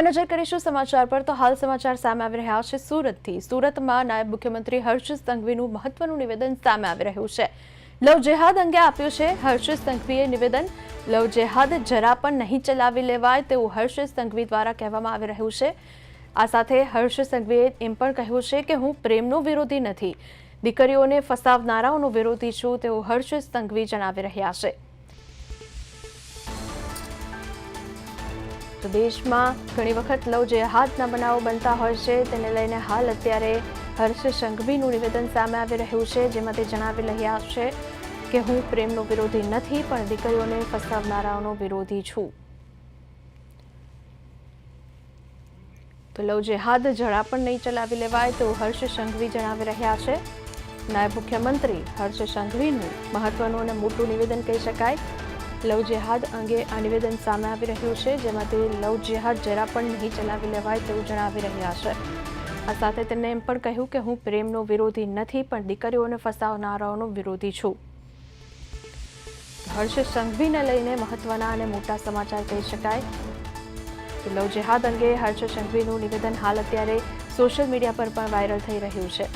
હવે નજર કરીશું સમાચાર પર તો હાલ સમાચાર સામે આવી રહ્યા છે સુરતથી. સુરતમાં નાયબ મુખ્યમંત્રી હર્ષ સંઘવીનું મહત્વનું નિવેદન સામે આવી રહ્યું છે. લવ જેહાદ અંગે આપ્યું છે હર્ષ સંઘવીએ નિવેદન. લવ જેહાદ જરા પણ નહીં ચલાવી લેવાય તેવું હર્ષ સંઘવી દ્વારા કહેવામાં આવી રહ્યું છે. આ સાથે હર્ષ સંઘવીએ એમ પણ કહ્યું છે કે હું પ્રેમનો વિરોધી નથી. દીકરીઓને ફસાવનારાઓનો વિરોધી છું તેવું હર્ષ સંઘવી જણાવી રહ્યા છે. તો દેશમાં ઘણી વખત લવ જેહાદના બનાવો બનતા હોય છે, તેને લઈને હાલ અત્યારે હર્ષ સંઘવીનું નિવેદન સામે આવી રહ્યું છે, જેમાં તે જણાવી રહ્યા છે કે હું પ્રેમનો વિરોધી નથી, પણ દીકરીઓને ફસાવનારાઓનો વિરોધી છું. તો લવ જેહાદ જરા પણ નહીં ચલાવી લેવાય, તો હર્ષ સંઘવી જણાવી રહ્યા છે. નાયબ મુખ્યમંત્રી હર્ષ સંઘવીનું મહત્વનું અને મોટું નિવેદન કહી શકાય લવ જેહાદ અંગે આ નિવેદન સામે આવી રહ્યું છે, જેમાં તે લવ જેહાદ જરા પણ નહીં ચલાવી લેવાય તેવું જણાવી રહ્યા છે. આ સાથે તેમણે એમ પણ કહ્યું કે હું પ્રેમનો વિરોધી નથી, પણ દીકરીઓને ફસાવનારાઓનો વિરોધી છું. હર્ષ સંઘવીને લઈને મહત્વના અને મોટા સમાચાર કહી શકાય. લવ જેહાદ અંગે હર્ષ સંઘવીનું નિવેદન હાલ અત્યારે સોશિયલ મીડિયા પર પણ વાયરલ થઈ રહ્યું છે.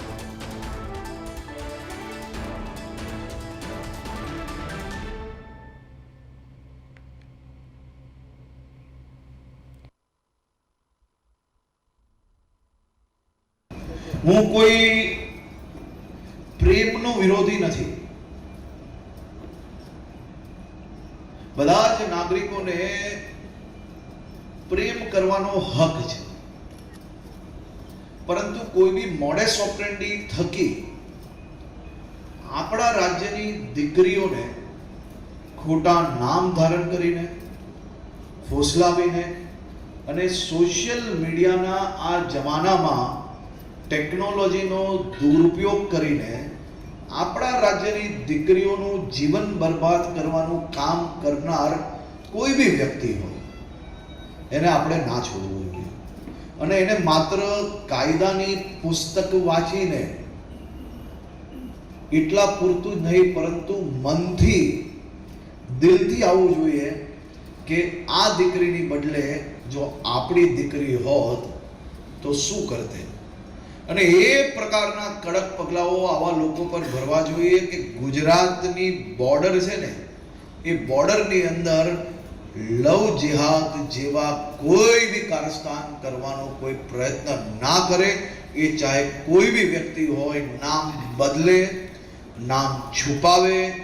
હું કોઈ પ્રેમનો વિરોધી નથી. બધા જ નાગરિકોને પ્રેમ કરવાનો હક છે. પરંતુ કોઈ બી મોડેસ ઓપરેન્ડી થકી આપણા રાજ્યની દીકરીઓને ખોટા નામ ધારણ કરીને, ફોસલાવીને અને સોશિયલ મીડિયાના આ જમાનામાં ટેકનોલોજીનો દુરુપયોગ કરીને આપણા રાજ્યની દીકરીઓનું જીવન બરબાદ કરવાનું કામ કરનાર કોઈ બી વ્યક્તિ હોય, એને આપણે ના છોડવું જોઈએ. અને એને માત્ર કાયદાની પુસ્તક વાંચીને એટલા પૂરતું જ નહીં, પરંતુ મનથી, દિલથી આવવું જોઈએ કે આ દીકરીની બદલે જો આપણી દીકરી હોત તો શું કરતે? અને એ પ્રકારના કડક પગલાઓ આવા લોકો પર ભરવા જોઈએ કે ગુજરાતની બોર્ડર છે ને, એ બોર્ડરની અંદર લવ જિહાદ જેવા કોઈ બી કારસ્તાન કરવાનો કોઈ પ્રયત્ન ના કરે, એ ચાહે કોઈ બી વ્યક્તિ હોય, નામ બદલે, નામ છુપાવે,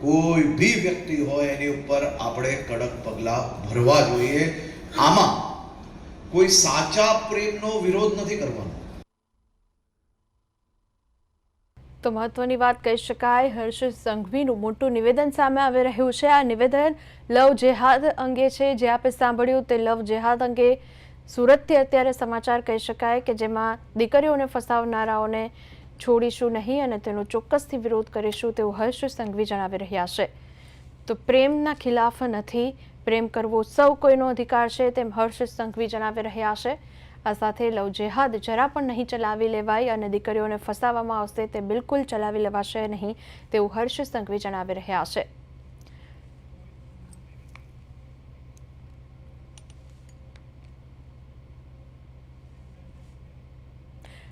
કોઈ બી વ્યક્તિ હોય એની ઉપર આપણે કડક પગલાં ભરવા જોઈએ. આમાં કોઈ સાચા પ્રેમનો વિરોધ નથી કરવાનો. તો મહત્વની વાત કહી શકાય, હર્ષ સંઘવીનું મોટું નિવેદન સામે આવી રહ્યું છે. આ નિવેદન લવ જેહાદ અંગે છે. જે આપે સાંભળ્યું તે લવ જેહાદ અંગે સુરતથી અત્યારે સમાચાર કહી શકાય કે જેમાં દીકરીઓને ફસાવનારાઓને છોડીશું નહીં અને તેનો ચોક્કસથી વિરોધ કરીશું તેવું હર્ષ સંઘવી જણાવી રહ્યા છે. તો પ્રેમના ખિલાફ નથી. પ્રેમ કરવો સૌ કોઈનો અધિકાર છે તેમ હર્ષ સંઘવી જણાવી રહ્યા છે. આ સાથે લવ જેહાદ જરા પણ નહીં ચલાવી લેવાય અને દીકરીઓને ફસાવવામાં આવશે તે બિલકુલ ચલાવી લેવાશે નહીં તેવું હર્ષ સંઘવી જણાવી રહ્યા છે.